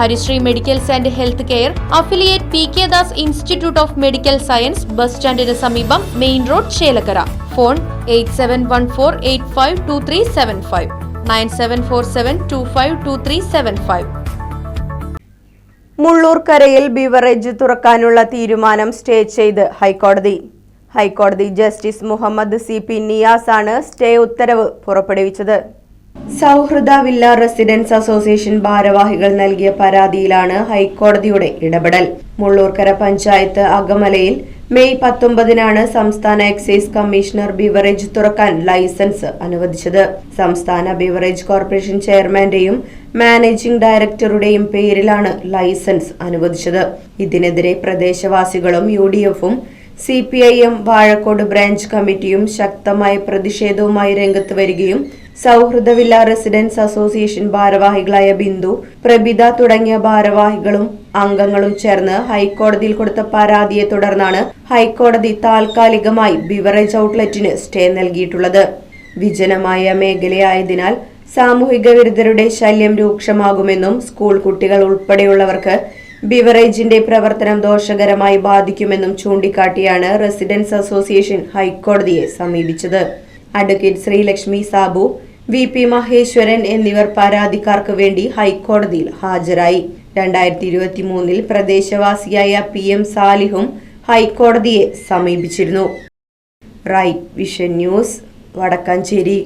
Harisree medicals and health care affiliate P K Das institute of medical science bus സ്റ്റാൻഡിന് സമീപം main road Chelakkara. Phone eight seven one four eight five two three seven five. Nine seven four seven two five two three seven five. മുള്ളൂർക്കരയിൽ beverage തുറക്കാനുള്ള തീരുമാനം stay ചെയ്ത് ഹൈക്കോടതി. ഹൈക്കോടതി justice Muhammad C P നിയാസാണ് stay ഉത്തരവ് പുറപ്പെടുവിച്ചത്. സൗഹൃദ വില്ല റെസിഡൻസ് അസോസിയേഷൻ ഭാരവാഹികൾ നൽകിയ പരാതിയിലാണ് ഹൈക്കോടതിയുടെ ഇടപെടൽ. മുള്ളൂർക്കര പഞ്ചായത്ത് അകമലയിൽ മെയ് പത്തൊമ്പതിനാണ് സംസ്ഥാന എക്സൈസ് കമ്മീഷണർ ബിവറേജ് തുറക്കാൻ ലൈസൻസ് അനുവദിച്ചത്. സംസ്ഥാന ബിവറേജ് കോർപ്പറേഷൻ ചെയർമാന്റെയും മാനേജിംഗ് ഡയറക്ടറുടെയും പേരിലാണ് ലൈസൻസ് അനുവദിച്ചത്. ഇതിനെതിരെ പ്രദേശവാസികളും യു ഡി എഫും C P I M Vazhakkode branch കമ്മിറ്റിയും ശക്തമായ പ്രതിഷേധവുമായി രംഗത്ത് വരികയും സൗഹൃദ വില്ല റെസിഡൻസ് അസോസിയേഷൻ ഭാരവാഹികളായ ബിന്ദു പ്രബിത തുടങ്ങിയ ഭാരവാഹികളും അംഗങ്ങളും ചേർന്ന് ഹൈക്കോടതിയിൽ കൊടുത്ത പരാതിയെ തുടർന്നാണ് ഹൈക്കോടതി താൽക്കാലികമായി ബിവറേജ് ഔട്ട്ലെറ്റിന് സ്റ്റേ നൽകിയിട്ടുള്ളത്. വിജനമായ മേഖലയായതിനാൽ സാമൂഹിക വിരുദ്ധരുടെ ശല്യം രൂക്ഷമാകുമെന്നും സ്കൂൾ കുട്ടികൾ ഉൾപ്പെടെയുള്ളവർക്ക് ബിവറേജിന്റെ പ്രവർത്തനം ദോഷകരമായി ബാധിക്കുമെന്നും ചൂണ്ടിക്കാട്ടിയാണ് റെസിഡൻസ് അസോസിയേഷൻ ഹൈക്കോടതിയെ സമീപിച്ചത്. Advocate Sreelakshmi Sabu V P Maheswaran എന്നിവർ പരാതിക്കാർക്ക് വേണ്ടി ഹൈക്കോടതിയിൽ ഹാജരായി. രണ്ടായിരത്തി ഇരുപത്തി മൂന്നിൽ പ്രദേശവാസിയായ പി എം സാലിഹും ഹൈക്കോടതിയെ സമീപിച്ചിരുന്നു. Right Vision News Vadakkanchery.